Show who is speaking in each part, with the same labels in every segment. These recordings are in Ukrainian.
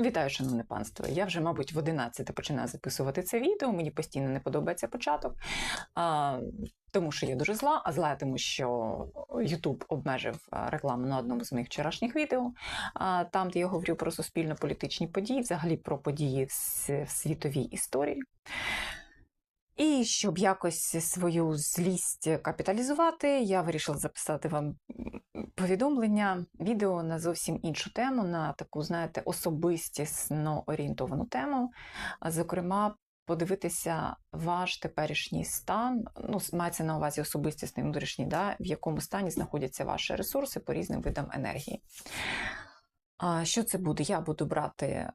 Speaker 1: Вітаю, шановне панство. Я вже, мабуть, в 11 починаю записувати це відео. Мені постійно не подобається початок, а, тому що я дуже зла, а зла, тому що YouTube обмежив рекламу на одному з моїх вчорашніх відео, а, там, де я говорю про суспільно-політичні події, взагалі про події в світовій історії. І щоб якось свою злість капіталізувати, я вирішила записати вам повідомлення, відео на зовсім іншу тему, на таку, знаєте, особистісно орієнтовану тему. Зокрема, подивитися ваш теперішній стан, ну, мається на увазі особистісний внутрішній, да, в якому стані знаходяться ваші ресурси по різним видам енергії. А що це буде? Я буду брати.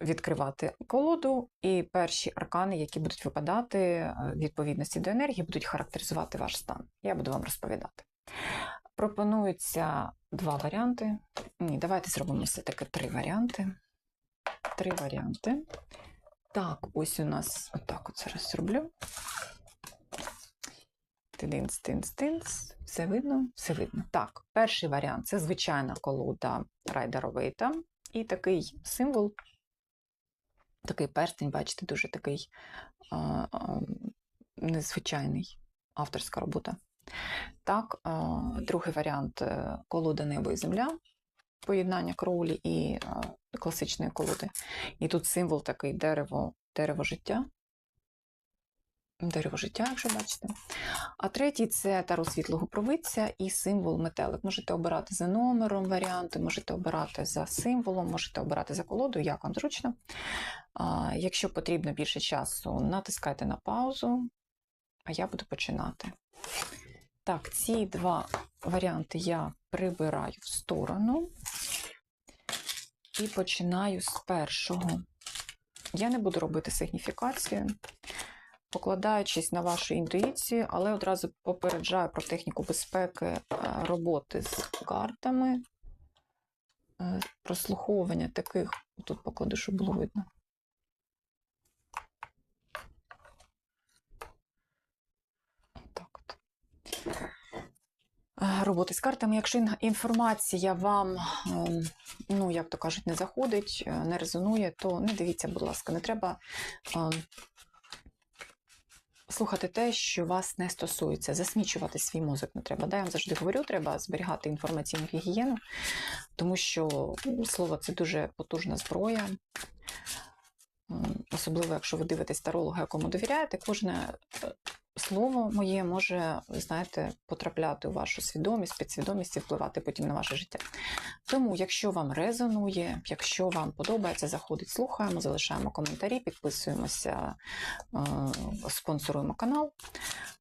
Speaker 1: Відкривати колоду, і перші аркани, які будуть випадати е, в відповідності до енергії, будуть характеризувати ваш стан. Я буду вам розповідати. Пропонуються два варіанти. Ні, давайте зробимо все-таки три варіанти. Три варіанти. Так, ось у нас отак от зараз зроблю. Тинц, тинц, тинц. Все видно? Все видно. Так, перший варіант це звичайна колода Райдера Вейта. І такий символ, такий перстень, бачите, дуже такий а, а, незвичайний авторська робота. Так, а, другий варіант е, колода небо і земля, поєднання кроулі і а, класичної колоди. І тут символ такий дерево, дерево життя. Дерево життя, якщо бачите. А третій це таро світлого провидця і символ метелик. Можете обирати за номером варіанти, можете обирати за символом, можете обирати за колодою, як вам зручно. А, Якщо потрібно більше часу, натискайте на паузу, а я буду починати. Так, ці два варіанти я прибираю в сторону і починаю з першого. Я не буду робити сигніфікацію, покладаючись на вашу інтуїцію, але одразу попереджаю про техніку безпеки е, роботи з картами, е, прослуховування таких, тут покладу, щоб було видно. Так. Е, Роботи з картами. Якщо інформація вам, ем, ну, як то кажуть, не заходить, не резонує, то не дивіться, будь ласка, не треба ем, слухати те, що вас не стосується. Засмічувати свій мозок не треба. Да, я вам завжди говорю, треба зберігати інформаційну гігієну, тому що ну, слово це дуже потужна зброя. Особливо, якщо ви дивитесь таролога, якому довіряєте, кожне е, слово моє може, знаєте, потрапляти у вашу свідомість, підсвідомість і впливати потім на ваше життя. Тому, якщо вам резонує, якщо вам подобається, заходить, слухаємо, залишаємо коментарі, підписуємося, е, спонсоруємо канал,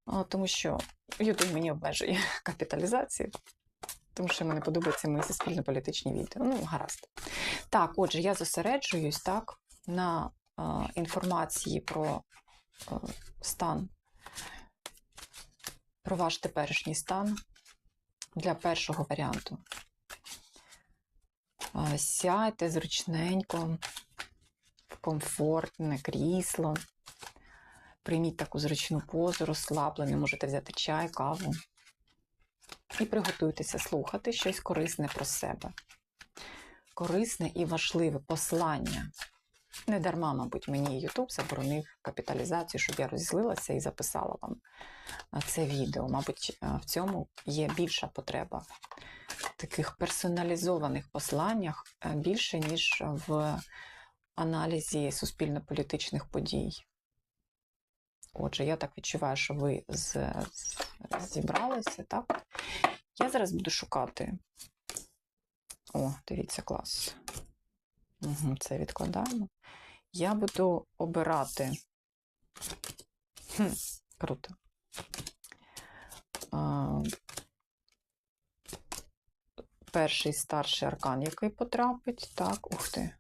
Speaker 1: е, тому що YouTube мені обмежує капіталізацію. Тому що мені подобаються мої суспільно-політичні відео. Ну, гаразд. Так, отже, я зосереджуюсь так на е, інформації про е, стан, про ваш теперішній стан для першого варіанту. Сядьте зручненько, в комфортне крісло. Прийміть таку зручну позу, розслаблену, можете взяти чай, каву. І приготуйтеся слухати щось корисне про себе. Корисне і важливе послання. Не дарма, мабуть, мені YouTube заборонив капіталізацію, щоб я розізлилася і записала вам це відео. Мабуть, в цьому є більша потреба в таких персоналізованих посланнях більше, ніж в аналізі суспільно-політичних подій. Отже, я так відчуваю, що ви з, з, зібралися, так? Я зараз буду шукати. О, дивіться, клас. Це відкладаємо. Я буду обирати. Хм, круто. А, перший старший аркан, який потрапить. Так, ух ти.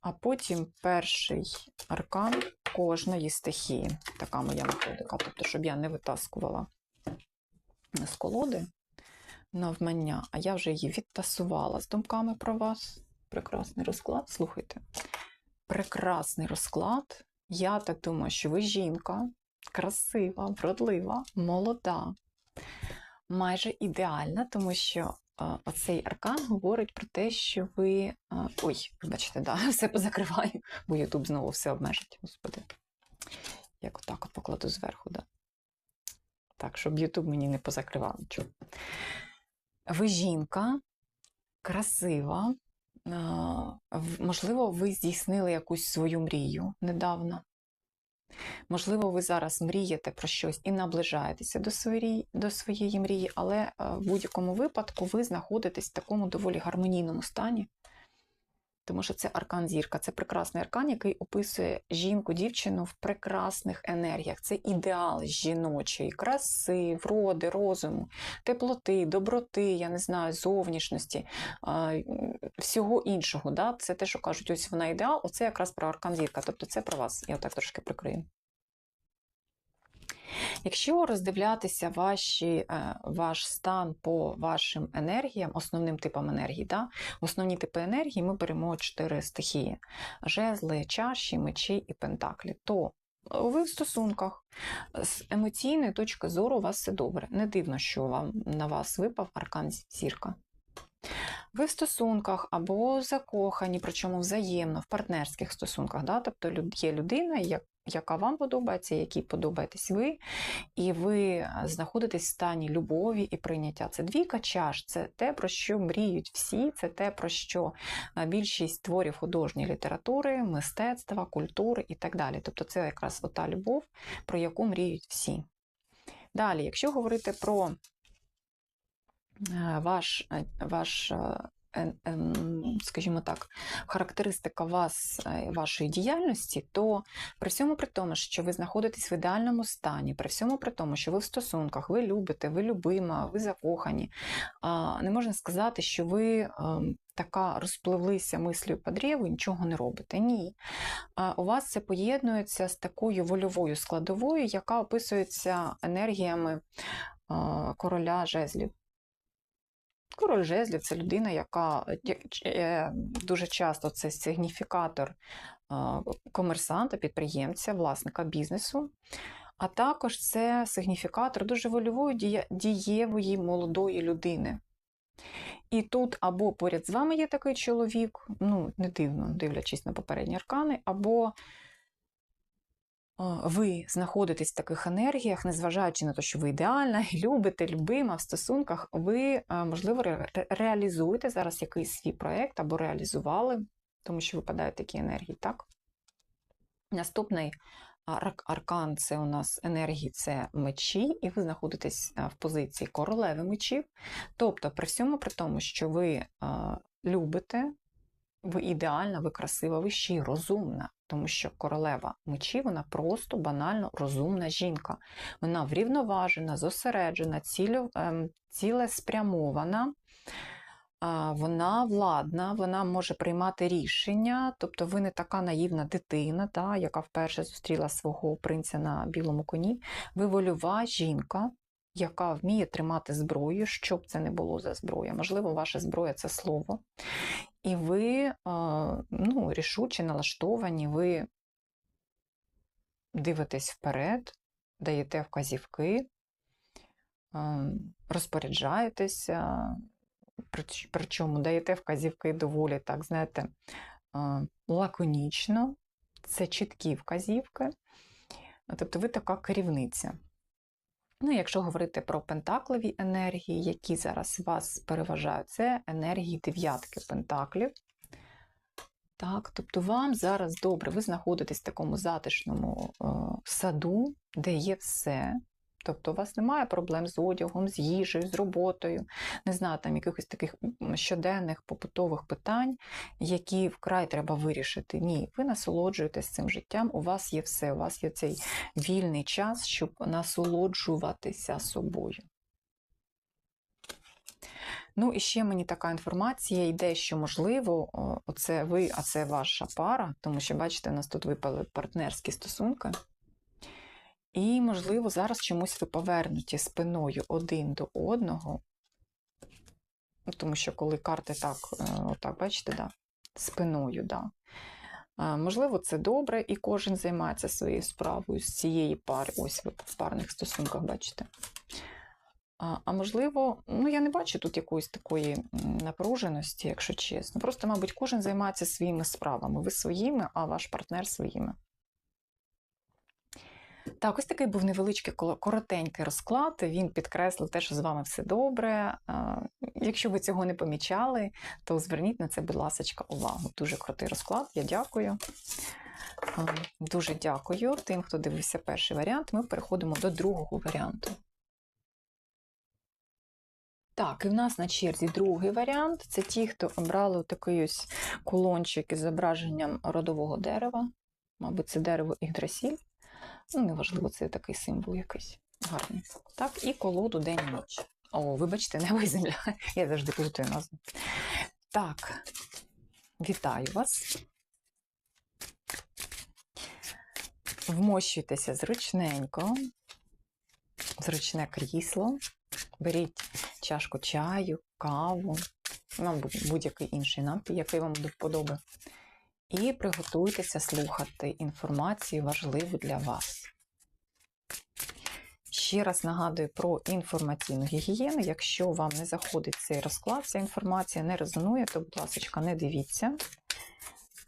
Speaker 1: А потім перший аркан кожної стихії. Така моя методика. Тобто, щоб я не витаскувала з колоди навмання, а я вже її відтасувала з думками про вас. Прекрасний розклад. Слухайте. Прекрасний розклад. Я так думаю, що ви жінка, красива, вродлива, молода, майже ідеальна, тому що а, оцей аркан говорить про те, що ви. а, Ой, вибачте, да, все позакриваю, бо Ютуб знову все обмежить. Господи. Як отак от покладу зверху, да. Так, щоб Ютуб мені не позакривав нічого. Ви жінка, красива. Можливо, ви здійснили якусь свою мрію недавно. Можливо, ви зараз мрієте про щось і наближаєтеся до своєї, до своєї мрії, але е, в будь-якому випадку ви знаходитесь в такому доволі гармонійному стані, тому що це аркан зірка, це прекрасний аркан, який описує жінку, дівчину в прекрасних енергіях. Це ідеал жіночої краси, вроди, розуму, теплоти, доброти, я не знаю, зовнішності, всього іншого. Да? Це те, що кажуть, ось вона ідеал, оце якраз про аркан зірка. Тобто це про вас. Я отак трошки прикрию. Якщо роздивлятися ваші, е, ваш стан по вашим енергіям, основним типам енергії, да? основні типи енергії ми беремо чотири стихії: жезли, чаші, мечі і пентаклі. То ви в стосунках з емоційної точки зору у вас все добре. Не дивно, що вам на вас випав аркан зірка. Ви в стосунках або закохані, причому взаємно, в партнерських стосунках. Да? Тобто є людина, яка вам подобається, якій подобаєтесь ви, і ви знаходитесь в стані любові і прийняття. Це двійка чаш, це те, про що мріють всі, це те, про що більшість творів художньої літератури, мистецтва, культури і так далі. Тобто це якраз ота любов, про яку мріють всі. Далі, якщо говорити про е, ваш, е, ваш е, скажімо так, характеристика вас, е, вашої діяльності, то при всьому при тому, що ви знаходитесь в ідеальному стані, при всьому при тому, що ви в стосунках, ви любите, ви любима, ви закохані, не можна сказати, що ви ем, така розпливлися мислю по древу і нічого не робите. Ні. У вас це поєднується з такою вольовою складовою, яка описується енергіями короля жезлів. Король жезлів це людина, яка е, е, дуже часто це сигніфікатор комерсанта, підприємця, власника бізнесу. А також це сигніфікатор дуже вольової дієвої молодої людини. І тут або поряд з вами є такий чоловік, ну, не дивно, дивлячись на попередні аркани, або ви знаходитесь в таких енергіях, незважаючи на те, що ви ідеальна, любите, любима в стосунках, ви, можливо, ре- ре- реалізуєте зараз якийсь свій проєкт або реалізували, тому що випадають такі енергії, так? Наступний аркан це у нас енергії, це мечі, і ви знаходитесь в позиції королеви мечів. Тобто, при всьому при тому, що ви любите, ви ідеальна, ви красива, ви ще й розумна, тому що королева мечів, вона просто банально розумна жінка. Вона врівноважена, зосереджена, цілю, ем, цілеспрямована. Вона владна, вона може приймати рішення, тобто ви не така наївна дитина, та, яка вперше зустріла свого принця на білому коні. Ви вольова жінка, яка вміє тримати зброю, що б це не було за зброя. Можливо, ваша зброя це слово. І ви ну, рішуче налаштовані, ви дивитесь вперед, даєте вказівки, розпоряджаєтеся, прич- причому даєте вказівки доволі, так, знаєте, лаконічно, це чіткі вказівки. Тобто ви така керівниця. Ну, якщо говорити про пентаклові енергії, які зараз вас переважають, це енергії дев'ятки пентаклів. Так, тобто вам зараз добре, ви знаходитесь в такому затишному е, саду, де є все. Тобто у вас немає проблем з одягом, з їжею, з роботою, не знаю, там якихось таких щоденних побутових питань, які вкрай треба вирішити. Ні, ви насолоджуєтесь цим життям, у вас є все, у вас є цей вільний час, щоб насолоджуватися собою. Ну, і ще мені така інформація йде, що можливо, оце ви, а це ваша пара, тому що, бачите, у нас тут випали партнерські стосунки. І, можливо, зараз чомусь ви повернуті спиною один до одного. Ну, Тому що коли карти так, е, отак, бачите, да, спиною, да. Можливо, це добре, і кожен займається своєю справою з цієї пари. Ось ви в парних стосунках бачите. А, а можливо, ну я не бачу тут якоїсь такої напруженості, якщо чесно. Просто, мабуть, кожен займається своїми справами. Ви своїми, а ваш партнер своїми. Так, ось такий був невеличкий коротенький розклад. Він підкреслив те, що з вами все добре. Якщо ви цього не помічали, то зверніть на це, будь ласка, увагу. Дуже крутий розклад. Я дякую. Дуже дякую тим, хто дивився перший варіант. Ми переходимо до другого варіанту. Так, і в нас на черзі другий варіант. Це ті, хто обрали такий ось кулончик із зображенням родового дерева. Мабуть, це дерево Ігдрасіль. Ну, неважливо, це такий символ якийсь гарний. Так, і колоду день і ніч. О, вибачте, небо і земля. Я завжди плутаю назву. Так, вітаю вас. Вмощуйтеся зручненько, зручне крісло. Беріть чашку чаю, каву, ну, будь-який інший напій, який вам до вподоби. І приготуйтеся слухати інформацію важливу для вас. Ще раз нагадую про інформаційну гігієну. Якщо вам не заходить цей розклад, ця інформація не резонує, то, будь ласка, не дивіться.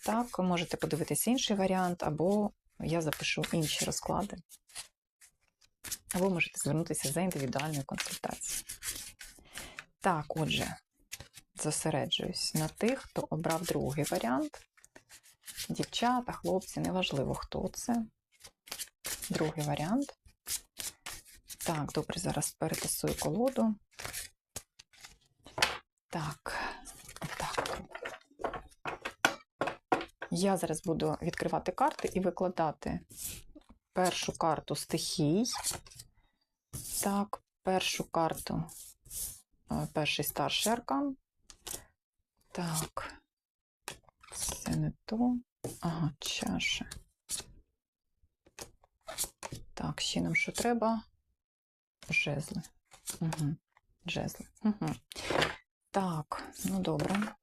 Speaker 1: Так, можете подивитися інший варіант, або я запишу інші розклади. Або можете звернутися за індивідуальною консультацією. Так, отже, зосереджуюсь на тих, хто обрав другий варіант. Дівчата, хлопці, неважливо, хто це. Другий варіант. Так, добре, зараз перетасую колоду. Так, так. Я зараз буду відкривати карти і викладати першу карту стихій. Так, першу карту, е, перший старший аркан. Так, це не то. Ага, чаша. Так, ще нам що треба? Жезли. Угу. Жезли. Угу. Так, ну добре.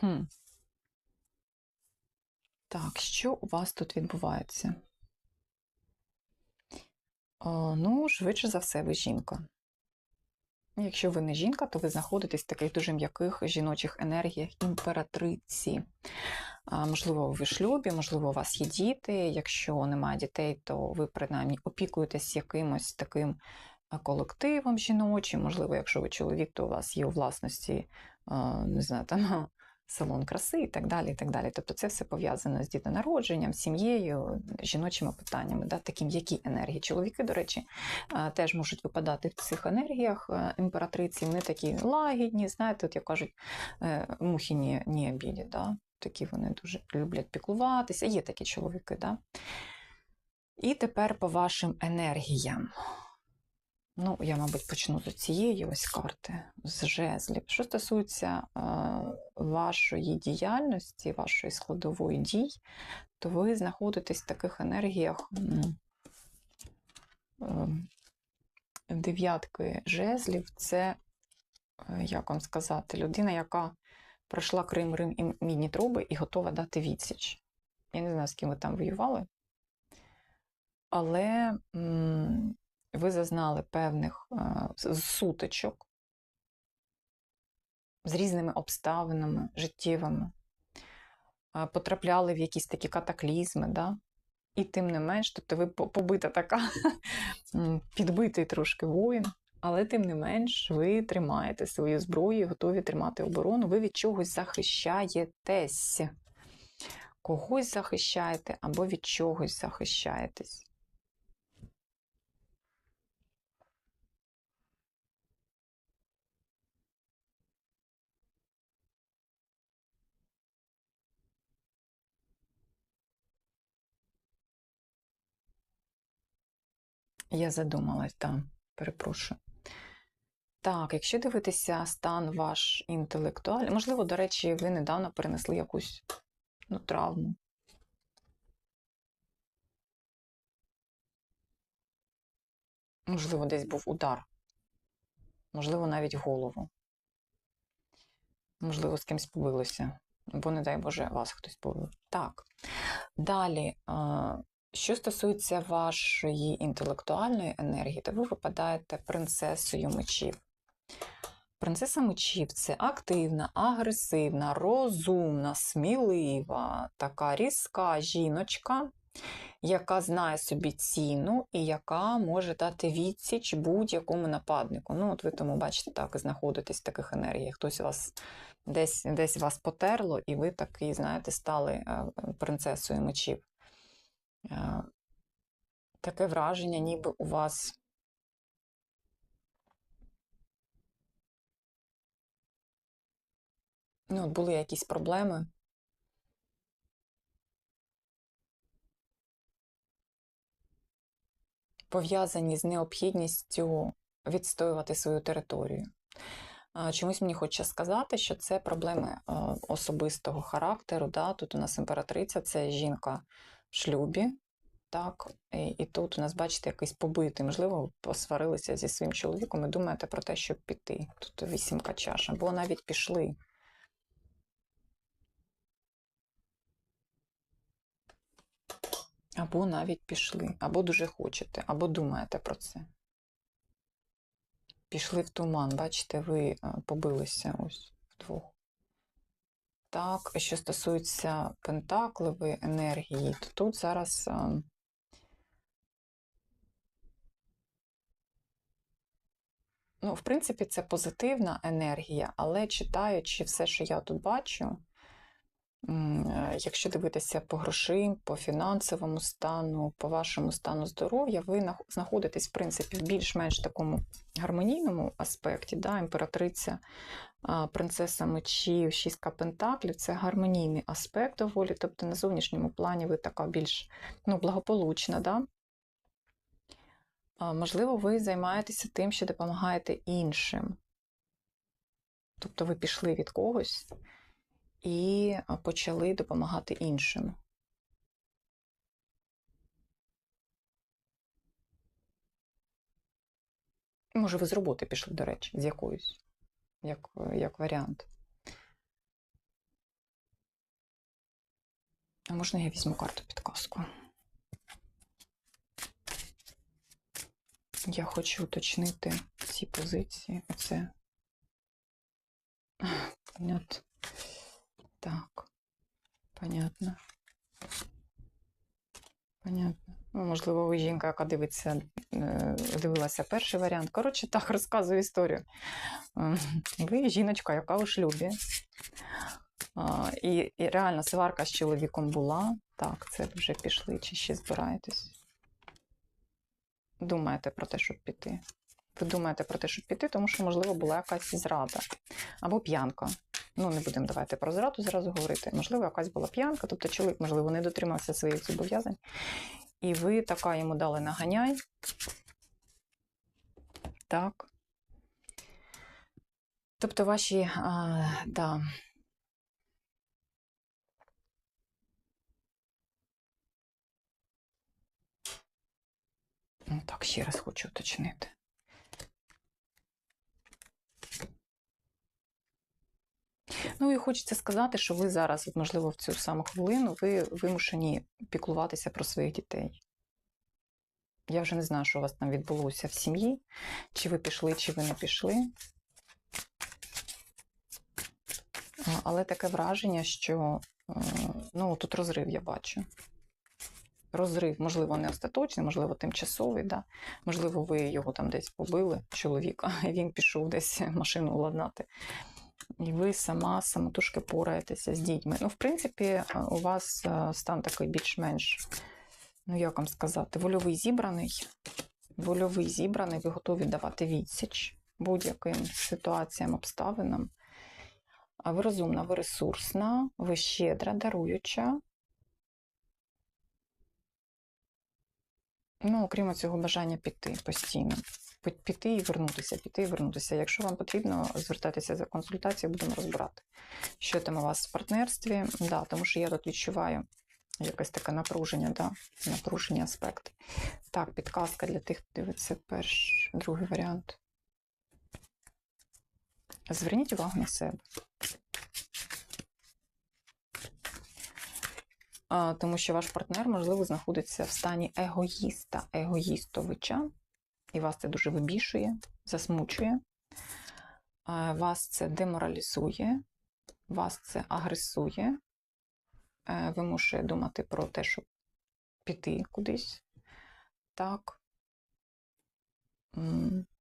Speaker 1: Хм. Так, що у вас тут відбувається? О, ну, швидше за все, ви жінка. Якщо ви не жінка, то ви знаходитесь в таких дуже м'яких жіночих енергіях імператриці. Можливо, ви в шлюбі, можливо, у вас є діти. Якщо немає дітей, то ви принаймні опікуєтесь якимось таким колективом жіночим. Можливо, якщо ви чоловік, то у вас є у власності, не знаю, там салон краси і так далі. і так далі. Тобто це все пов'язано з дітонародженням, сім'єю, жіночими питаннями, да, такі м'які енергії. Чоловіки, до речі, теж можуть випадати в цих енергіях е, імператриці. Вони такі лагідні, знаєте, от як кажуть, е, мухи не, не обідять, да? такі вони дуже люблять піклуватися. Є такі чоловіки, да? І тепер по вашим енергіям. Ну, я, мабуть, почну з цієї ось карти, з жезлів. Що стосується е, вашої діяльності, вашої складової дій, то ви знаходитесь в таких енергіях е, дев'ятки жезлів. Це, е, як вам сказати, людина, яка пройшла Крим, Рим і мідні труби і готова дати відсіч. Я не знаю, з ким ви там воювали, але. м, ви зазнали певних е, сутичок з різними обставинами життєвими, потрапляли в якісь такі катаклізми, да? і тим не менш, тобто ви побита така, підбитий трошки воїн, але тим не менш ви тримаєте свою зброю, готові тримати оборону, ви від чогось захищаєтесь. Когось захищаєте або від чогось захищаєтесь. Я задумалась, так, перепрошую. Так, якщо дивитися стан ваш інтелектуальний, можливо, до речі, ви недавно перенесли якусь ну, травму. Можливо, десь був удар. Можливо, навіть голову. Можливо, з кимсь побилося. Бо, не дай Боже, вас хтось побив. Так. Далі, Що стосується вашої інтелектуальної енергії, то ви випадаєте принцесою мечів. Принцеса мечів це активна, агресивна, розумна, смілива, така різка жіночка, яка знає собі ціну і яка може дати відсіч будь-якому нападнику. Ну, от ви тому, бачите, так знаходитесь в таких енергіях. Хтось вас десь, десь вас потерло, і ви такий, знаєте, стали е, принцесою мечів. Е, Таке враження, ніби у вас ну, були якісь проблеми. Пов'язані з необхідністю відстоювати свою територію. Чомусь мені хочеться сказати, що це проблеми е, особистого характеру. Да? Тут у нас імператриця, це жінка шлюбі. Так, і, і тут у нас, бачите, якийсь побитий, можливо, посварилися зі своїм чоловіком і думаєте про те, щоб піти. Тут вісімка чаш, або навіть пішли. Або навіть пішли, або дуже хочете, або думаєте про це. Пішли в туман, бачите, ви е, побилися ось вдвох. Так, що стосується пентакливої енергії, то тут зараз. е, Ну, в принципі, це позитивна енергія, але читаючи все, що я тут бачу, е, якщо дивитися по грошим, по фінансовому стану, по вашому стану здоров'я, ви знаходитесь, в принципі, в більш-менш такому гармонійному аспекті, да, імператриця, принцеса мечів, шістка пентаклів це гармонійний аспект доволі, тобто на зовнішньому плані ви така більш ну, благополучна. Да? Можливо, ви займаєтеся тим, що допомагаєте іншим. Тобто ви пішли від когось і почали допомагати іншим. Може, ви з роботи пішли, до речі, з якоюсь, як, як варіант. А можна я візьму карту підказку? Я хочу уточнити ці позиції. Оце. Понятно. Так. Понятно. Понятно. Ну, можливо, жінка, яка дивиться, е, дивилася перший варіант. Коротше, так розказую історію. Ем, Ви жіночка, яка у шлюбі. І, і реально сварка з чоловіком була. Так, це вже пішли, чи ще збираєтесь? Думаєте про те, щоб піти. Ви думаєте про те, щоб піти, тому що, можливо, була якась зрада або п'янка. Ну, не будемо давайте про зраду зразу говорити. Можливо, якась була п'янка, тобто чоловік, можливо, не дотримався своїх зобов'язань. І ви така йому дали наганяй. Так. Тобто ваші, а, да. Ну, так, ще раз хочу уточнити. Ну і хочеться сказати, що ви зараз, можливо, в цю саму хвилину, ви вимушені піклуватися про своїх дітей. Я вже не знаю, що у вас там відбулося в сім'ї, чи ви пішли, чи ви не пішли. Але таке враження, що е, ну, тут розрив я бачу. Розрив, можливо, не остаточний, можливо, тимчасовий, да? можливо, ви його там десь побили, чоловіка, і він пішов десь машину уладнати. І ви сама самотужки пораєтеся з дітьми. Ну, в принципі, е, у вас е, стан такий більш-менш, ну як вам сказати, вольовий зібраний. Вольовий зібраний, ви готові давати відсіч будь-яким ситуаціям, обставинам. Ви розумна, ви ресурсна, ви щедра, даруюча. Ну, окрім цього бажання піти постійно. Пі- Піти і вернутися, піти і вернутися. Якщо вам потрібно, звертайтеся за консультацією, будемо розбирати, що там у вас в партнерстві. Да, тому що я тут відчуваю якесь таке напруження, да, напружені аспекти. Так, підказка для тих, хто дивиться перший, другий варіант. Зверніть увагу на себе. тому що ваш партнер, можливо, знаходиться в стані егоїста, егоїстовича, і вас це дуже вибішує, засмучує, вас це деморалізує, вас це агресує, е, вимушує думати про те, щоб піти кудись. Так.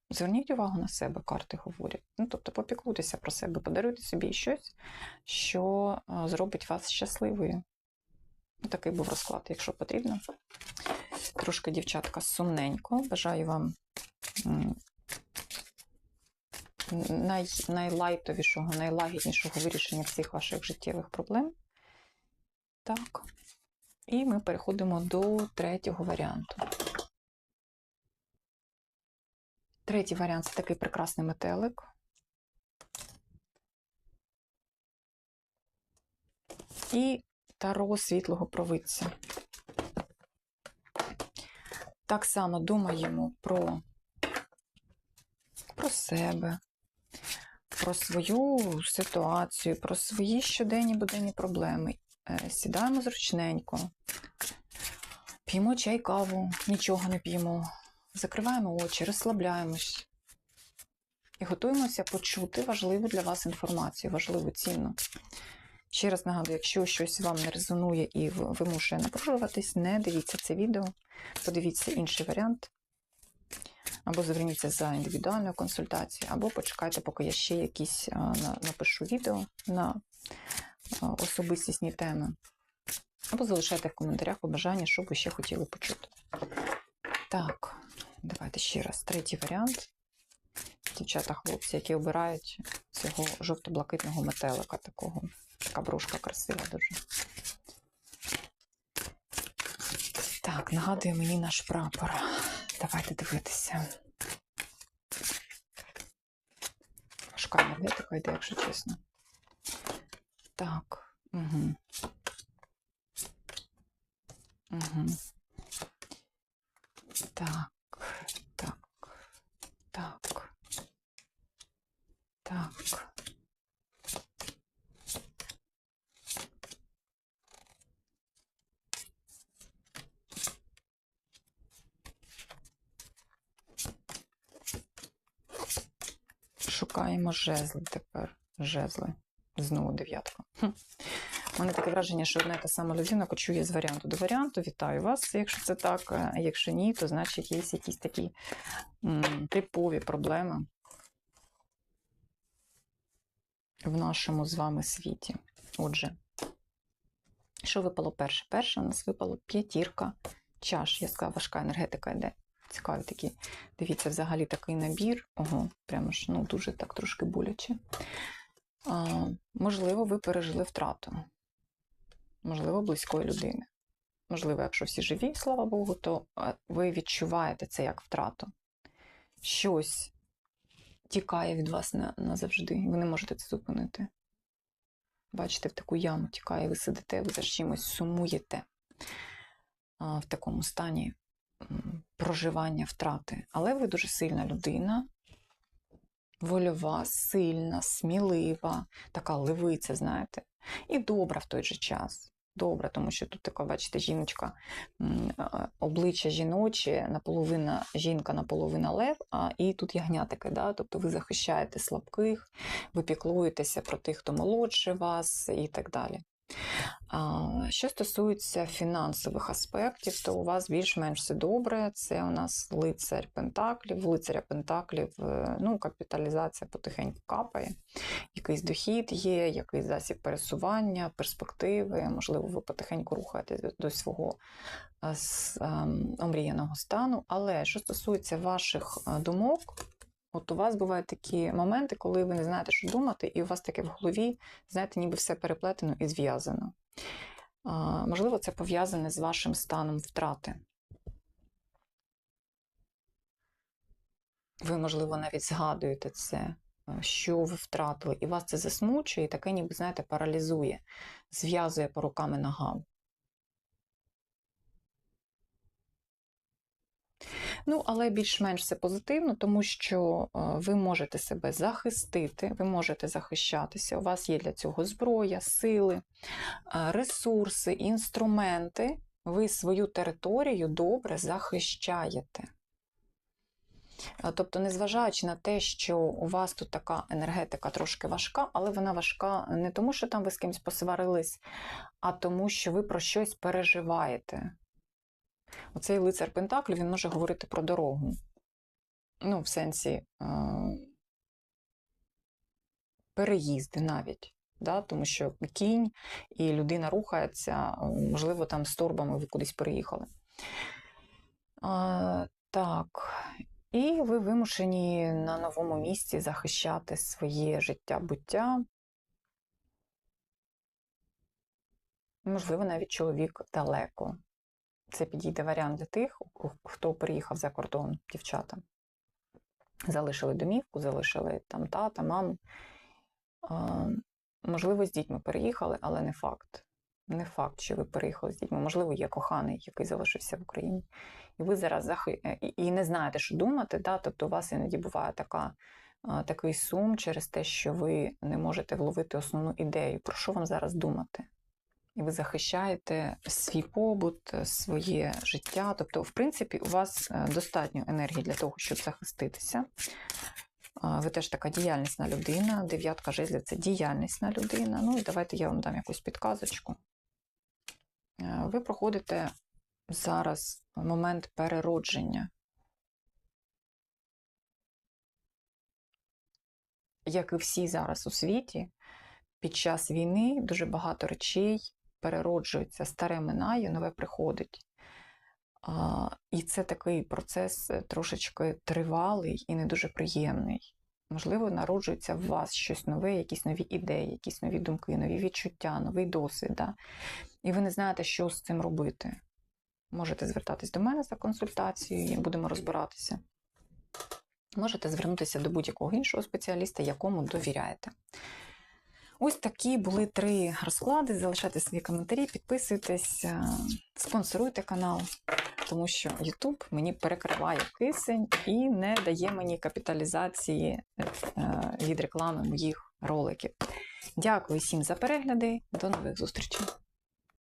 Speaker 1: Зверніть увагу на себе, карти говорять. Ну, тобто попіклуйтеся про себе, подаруйте собі щось, що е, зробить вас щасливою. Такий був розклад, якщо потрібно. Трошки, дівчатка, сумненько. Бажаю вам най, найлайтовішого, найлагіднішого вирішення всіх ваших життєвих проблем. Так. І ми переходимо до третього варіанту. Третій варіант це такий прекрасний метелик. І таро світлого провидця. Так само думаємо про, про себе, про свою ситуацію, про свої щоденні буденні проблеми. Е, Сідаємо зручненько, п'ємо чай, каву, нічого не п'ємо. Закриваємо очі, розслабляємось і готуємося почути важливу для вас інформацію, важливу цінну. Ще раз нагадую, якщо щось вам не резонує і вимушує напружуватись, не дивіться це відео, подивіться інший варіант. Або зверніться за індивідуальною консультацією, або почекайте, поки я ще якісь напишу відео на особистісні теми. Або залишайте в коментарях побажання, що ви ще хотіли почути. Так, давайте ще раз. Третій варіант. Дівчата, хлопці, які обирають цього жовто-блакитного метелика такого. Така брошка красива дуже. Так, нагадує мені наш прапор. Давайте дивитися. Важка енергетика йде, якщо чесно. Так. Угу. Угу. Так, так, так, так. Шукаємо жезли тепер. Жезли. Знову дев'ятка. У мене таке враження, що одна та сама людина кочує з варіанту до варіанту. Вітаю вас, якщо це так. А якщо ні, то значить є якісь такі м, типові проблеми в нашому з вами світі. Отже, що випало перше? Перше у нас випало п'ятірка чаш. Я сказала, важка енергетика йде. Цікаві такі. Дивіться, взагалі такий набір. Ого, прямо ж ну, дуже так трошки боляче. А, можливо, ви пережили втрату. Можливо, близької людини. Можливо, якщо всі живі, слава Богу, то ви відчуваєте це як втрату. Щось тікає від вас на, назавжди, ви не можете це зупинити. Бачите, в таку яму тікає, ви сидите, ви за чимось сумуєте в такому стані проживання втрати. Але ви дуже сильна людина, вольова, сильна, смілива, така левиця, знаєте, і добра в той же час. Добра, тому що тут така, бачите, жіночка, обличчя жіноче, наполовина жінка, наполовина лев, а і тут ягнятики. Да? Тобто ви захищаєте слабких, ви піклуєтеся про тих, хто молодше вас і так далі. Що стосується фінансових аспектів, то у вас більш-менш все добре. Це у нас лицар Пентаклів, лицаря Пентаклів, е, ну, капіталізація потихеньку капає. Якийсь дохід є, якийсь засіб пересування, перспективи. Можливо, ви потихеньку рухаєтесь до- свого е, ем, омріяного стану. Але що стосується ваших е, думок, От у вас бувають такі моменти, коли ви не знаєте, що думати, і у вас таке в голові, знаєте, ніби все переплетено і зв'язано. Можливо, це пов'язане з вашим станом втрати. Ви, можливо, навіть згадуєте це, що ви втратили, і вас це засмучує, і таке, ніби, знаєте, паралізує, зв'язує по рукам і ногам. Ну, але більш-менш все позитивно, тому що е, ви можете себе захистити, ви можете захищатися. У вас є для цього зброя, сили, е, ресурси, інструменти. Ви свою територію добре захищаєте. Е, Тобто, незважаючи на те, що у вас тут така енергетика трошки важка, але вона важка не тому, що там ви з кимось посварились, а тому, що ви про щось переживаєте. Оцей лицар Пентаклів він може говорити про дорогу. Ну, в сенсі е- переїзди навіть. Да? Тому що кінь і людина рухається, можливо, там з торбами ви кудись переїхали. А, так. І ви вимушені на новому місці захищати своє життя буття. Можливо, навіть чоловік далеко. Це підійде варіант для тих, хто приїхав за кордон, дівчата. Залишили домівку, залишили там тата, маму. А, можливо, з дітьми переїхали, але не факт. Не факт, що ви переїхали з дітьми. Можливо, є коханий, який залишився в Україні. І ви зараз захи... і не знаєте, що думати. Да? Тобто у вас іноді буває така, такий сум через те, що ви не можете вловити основну ідею, про що вам зараз думати. І ви захищаєте свій побут, своє життя. Тобто, в принципі, у вас достатньо енергії для того, щоб захиститися. Ви теж така діяльнісна людина. Дев'ятка жезлів це діяльнісна людина. Ну і давайте я вам дам якусь підказочку. Ви проходите зараз момент переродження. Як і всі зараз у світі, під час війни дуже багато речей перероджуються, старе минає, нове приходить. А, І це такий процес трошечки тривалий і не дуже приємний. Можливо, народжується в вас щось нове, якісь нові ідеї, якісь нові думки, нові відчуття, новий досвід. Да? І ви не знаєте, що з цим робити. Можете звертатись до мене за консультацією, і будемо розбиратися. Можете звернутися до будь-якого іншого спеціаліста, якому довіряєте. Ось такі були три розклади. Залишайте свої коментарі, підписуйтесь, спонсоруйте канал, тому що YouTube мені перекриває кисень і не дає мені капіталізації від реклами моїх роликів. Дякую всім за перегляди. До нових зустрічей!